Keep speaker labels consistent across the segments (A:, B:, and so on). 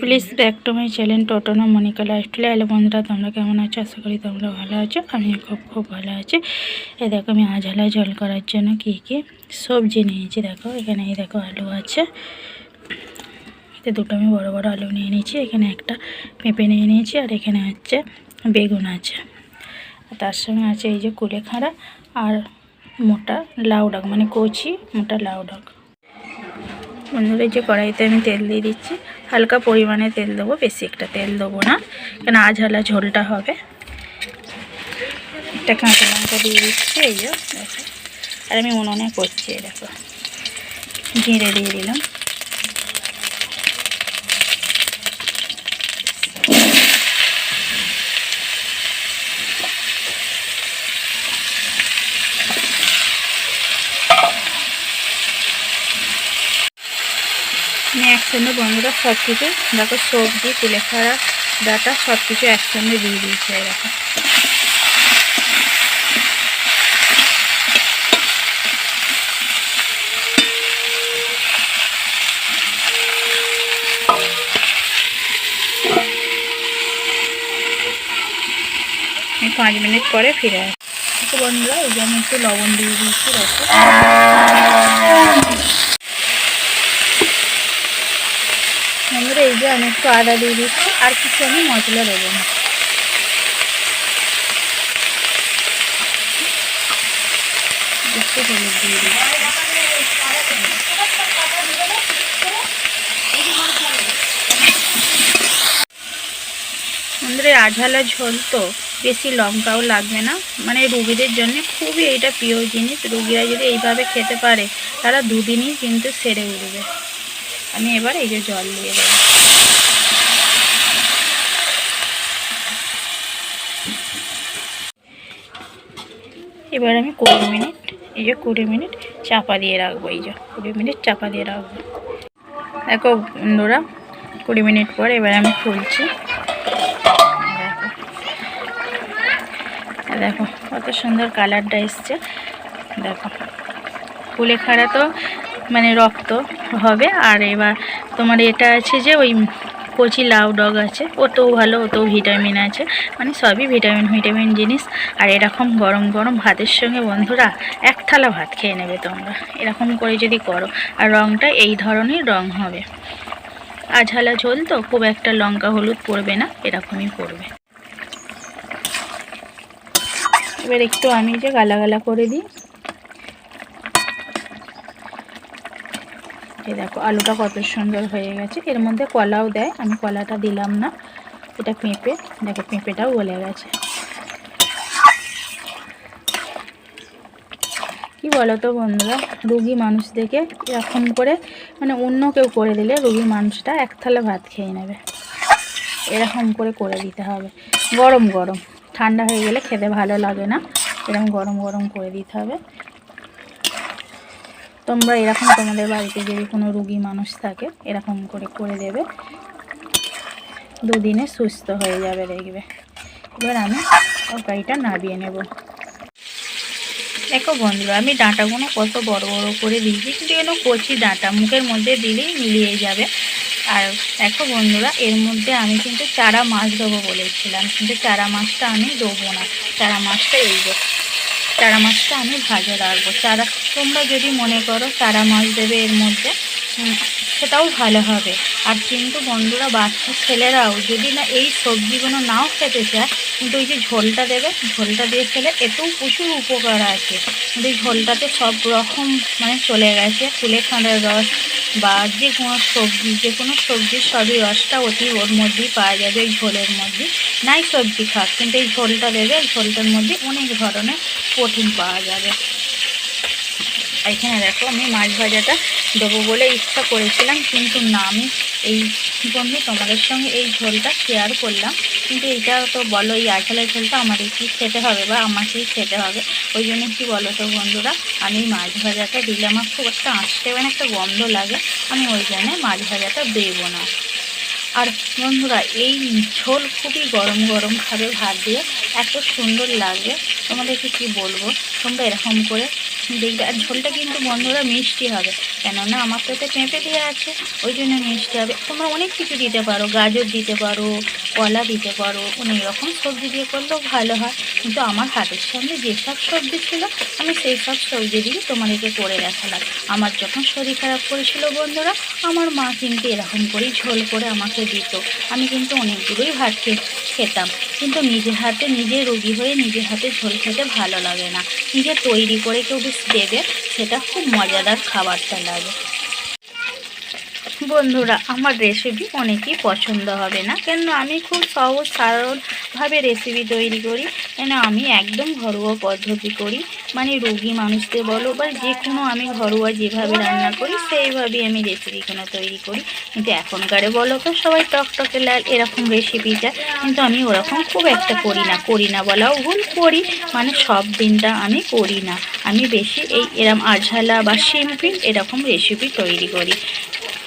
A: Please back to my channel Totna Monika lifestyle. Hello বন্ধুরা, তোমরা কেমন আছো? আশা করি তোমরা ভালো আছো। আমি খুব খুব ভালো আছি। এ দেখো, আমি আঝালা জল করার জন্য কী কী সবজি নিয়েছি। দেখো, এখানে এই দেখো আলু আছে। এতে দুটো আমি বড় বড় আলু নিয়ে নিয়েছি। এখানে একটা পেঁপে নিয়ে নিয়েছি আর এখানে হচ্ছে বেগুন আছে। তার সঙ্গে আছে এই যে কুলেখাড়া আর মোটা লাউ ডাক মানে কচি মোটা লাউ ডাক। বন্ধুরা যে কড়াইতে আমি তেল দিয়ে দিচ্ছি। হালকা পরিমাণে তেল দেবো, বেশি একটা তেল দেবো না, কেন আঝালা ঝোলটা হবে। একটা কাঁচা লঙ্কা দিয়ে দিচ্ছি, এই দেখো। আর আমি উনুনে করছি দেখো। জিরে দিয়ে দিলাম। একসঙ্গে বন্ধুরা সব কিছু, দেখো সবজি, কুলেখাড়া, ডাটা সব কিছু একসঙ্গে দিয়ে দিয়েছি দেখো। পাঁচ মিনিট পরে ফিরে আসি। বন্ধুরা, এই জন্য একটু লবণ দিয়ে দিয়েছি, দেখো বন্ধুরা এই যে আমি একটু আদা দিয়ে দিচ্ছি, আর কিছু আমি মশলা দেবো না। এই আঝালা ঝোল তো বেশি লঙ্কাও লাগবে না। মানে রুগীদের জন্য খুবই এইটা প্রিয় জিনিস। রুগীরা যদি এইভাবে খেতে পারে, তারা দুদিনই কিন্তু সেরে উঠবে। আমি এবার এই যে জল দিয়ে দেবো। এবার আমি কুড়ি মিনিট, এই যে কুড়ি মিনিট চাপা দিয়ে রাখব, এই যে কুড়ি মিনিট চাপা দিয়ে রাখব। দেখো বন্ধুরা, কুড়ি মিনিট পর এবার আমি খুলছি। দেখো কত সুন্দর কালারটা এসছে। দেখো কুলেখাড়া তো মানে রক্ত। হবে। আর এবার তোমার এটা আছে যে ওই কচি লাউ ডগ আছে ওতেও ভালো ওতেও ভিটামিন আছে। মানে সবই ভিটামিন ভিটামিন জিনিস। আর এরকম গরম গরম ভাতের সঙ্গে বন্ধুরা এক থালা ভাত খেয়ে নেবে তোমরা। এরকম করে যদি করো। আর রঙটা এই ধরনের রং হবে। আঝালা ঝোল তো, খুব একটা লঙ্কা, হলুদ পড়বে না, এরকমই পড়বে। এবার একটু আমি যে গালা গালা করে দিই। এই দেখো, আলুটা কত সুন্দর হয়ে গেছে। এর মধ্যে কলাও দেয়, আমি কলাটা দিলাম না। এটা পেঁপে, দেখো পেঁপেটাও গলে গেছে। কি বলো তো বন্ধুরা, রুগী মানুষ দেখে এরকম করে মানে অন্য কেউ করে দিলে রুগী মানুষটা এক থালা ভাত খেয়ে নেবে। এরকম করে করে দিতে হবে। গরম গরম, ঠান্ডা হয়ে গেলে খেতে ভালো লাগে না। এরকম গরম গরম করে দিতে হবে। তোমরা এরকম তোমাদের বাড়িতে যদি কোনো রুগী মানুষ থাকে, এরকম করে করে দেবে। দুদিনে সুস্থ হয়ে যাবে, দেখবে। এবার আমি তরকারিটা নাবিয়ে নেব। দেখো বন্ধুরা, আমি ডাঁটাগুলো কত বড় বড় করে দিয়েছি, কিন্তু এগুলো কচি ডাঁটা, মুখের মধ্যে দিলেই মিলিয়ে যাবে। আর দেখো বন্ধুরা, এর মধ্যে আমি কিন্তু চারা মাছ দেবো বলেছিলাম, কিন্তু চারা মাছটা আমি দেবো না। চারা মাছটা এই চারা মাছটা আমি ভাজা রাখব। চারা তোমরা যদি মনে করো তারা মাছ দেবে এর মধ্যে সেটাও ভালো হবে। আর কিন্তু বন্ধুরা, বাচ্চা ছেলেরাও যদি না এই সবজিগুলো নাও খেতে চায়, কিন্তু ওই যে ঝোলটা দেবে, ঝোলটা দিয়ে খেলে এতেও প্রচুর উপকার আছে। কিন্তু এই ঝোলটাতে সব রকম মানে চলে গেছে কুলেখাঁড়ার রস বা যে কোনো সবজি, যে কোনো সবজির সবই রসটা অতি ওর মধ্যেই পাওয়া যাবে, এই ঝোলের মধ্যে নাই সবজি খাক, কিন্তু এই ঝোলটা দেবে ঝোলটার মধ্যে অনেক ধরনের প্রোটিন পাওয়া যাবে। এখানে দেখো আমি মাছ ভাজাটা দেবো বলে ইচ্ছা করেছিলাম, কিন্তু না, আমি এই জন্য তোমাদের সঙ্গে এই ঝোলটা শেয়ার করলাম। কিন্তু এইটা তো বলো, এই আঝালের ঝোলটা আমাদেরকেই খেতে হবে বা আমাকেই খেতে হবে? ওই জন্য কি বলো তো বন্ধুরা, আমি মাছ ভাজাটা দিলে আমার খুব একটা আঁচটে মানে একটা গন্ধ লাগে, আমি ওই জন্য মাছ ভাজাটা দেবো না। আর বন্ধুরা, এই ঝোল খুবই গরম গরম খাবে ভাত দিয়ে এত সুন্দর লাগে, তোমাদেরকে কি বলব? তোমরা এরকম করে দেখবে আর ঝোলটা কিন্তু বন্ধুরা মিষ্টি হবে। কেননা আমার তাতে পেঁপে দেওয়া আছে, ওই জন্য মিষ্টি হবে। তোমরা অনেক কিছু দিতে পারো, গাজর দিতে পারো, কলা দিতে পারো, অনেক রকম সবজি দিয়ে করলেও ভালো হয়। কিন্তু আমার হাতের সামনে যেসব সবজি ছিল, আমি সেই সব সবজি দিয়ে তোমাদেরকে করে দেখালাম। আমার যখন শরীর খারাপ করেছিল বন্ধুরা, আমার মা কিন্তু এরকম করেই ঝোল করে আমাকে দিত। আমি কিন্তু অনেকগুলোই ভাত খেতাম। কিন্তু নিজের হাতে নিজে রোগী হয়ে নিজের হাতে ঝোল খেতে ভালো লাগে না। নিজে তৈরি করে কেউ দেবে সেটা খুব মজাদার খাবারটা লাগে। বন্ধুরা, আমার রেসিপি অনেকেই পছন্দ হবে না। কেন আমি খুব সহজ সাধারণভাবে রেসিপি তৈরি করি। কেন আমি একদম ঘরোয়া পদ্ধতি করি। মানে রুগী মানুষদের বলো বা যে কোনো আমি ঘরোয়া যেভাবে রান্না করি সেইভাবেই আমি রেসিপিগুলো তৈরি করি। কিন্তু এখনকারে বলো তো সবাই টকটকে লাল, এরকম রেসিপি কিন্তু আমি ওরকম খুব একটা করি না করি না বলাও ভুল, করি। মানে সব দিনটা আমি করি না। আমি বেশি এই এরম আঝালা বা সিম্পল এরকম রেসিপি তৈরি করি।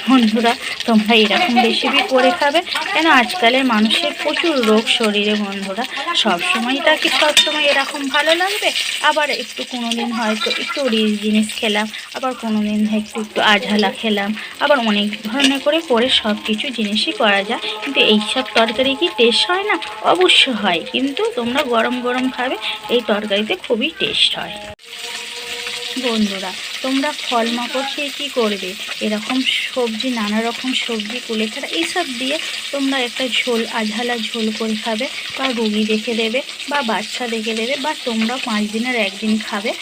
A: বন্ধুরা, তোমরা এরকম রেসিপি করে খাবে। কেন আজকালের মানুষের প্রচুর রোগ শরীরে বন্ধুরা। সব সময়টা কি সব সময় এরকম ভালো লাগবে? আবার একটু কোনো দিন হয়তো একটু রিচ জিনিস খেলাম, আবার কোনো দিন একটু একটু আঝালা খেলাম, আবার অনেক ধরনের করে করে সব কিছু জিনিসই করা যায়। কিন্তু এইসব তরকারি কি টেস্ট হয় না? অবশ্য হয়, কিন্তু তোমরা গরম গরম খাবে, এই তরকারিতে খুবই টেস্ট হয়। বন্ধুরা, তোমরা ফল মাকড় খেয়ে কী করবে? এরকম সবজি, নানা রকম সবজি কুলেখাড়া এইসব দিয়ে তোমরা একটা ঝোল আঝালা ঝোল করে খাবে, বা রুগী দেখে দেবে, বা বাচ্চা দেখে দেবে, বা তোমরা পাঁচ দিনের একদিন খাবে।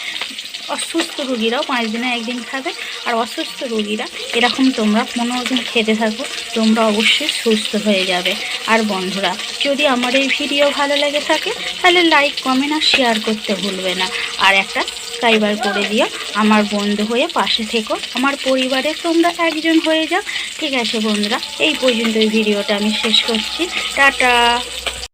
A: অসুস্থ রুগীরাও পাঁচ দিনে একদিন খাবে, আর অসুস্থ রুগীরা এরকম তোমরা পনেরো দিন খেতে থাকো, তোমরা অবশ্যই সুস্থ হয়ে যাবে। আর বন্ধুরা, যদি আমার এই ভিডিও ভালো লেগে থাকে, তাহলে লাইক কমেন্ট আর শেয়ার করতে ভুলবে না। আর একটা সাবস্ক্রাইবার করে দিও, আমার বন্ধু হয়ে পাশে থেকো, আমার পরিবারে তোমরা একজন হয়ে যাও। ঠিক আছে বন্ধুরা, এই পর্যন্ত ভিডিওটা আমি শেষ করছি। টাটা!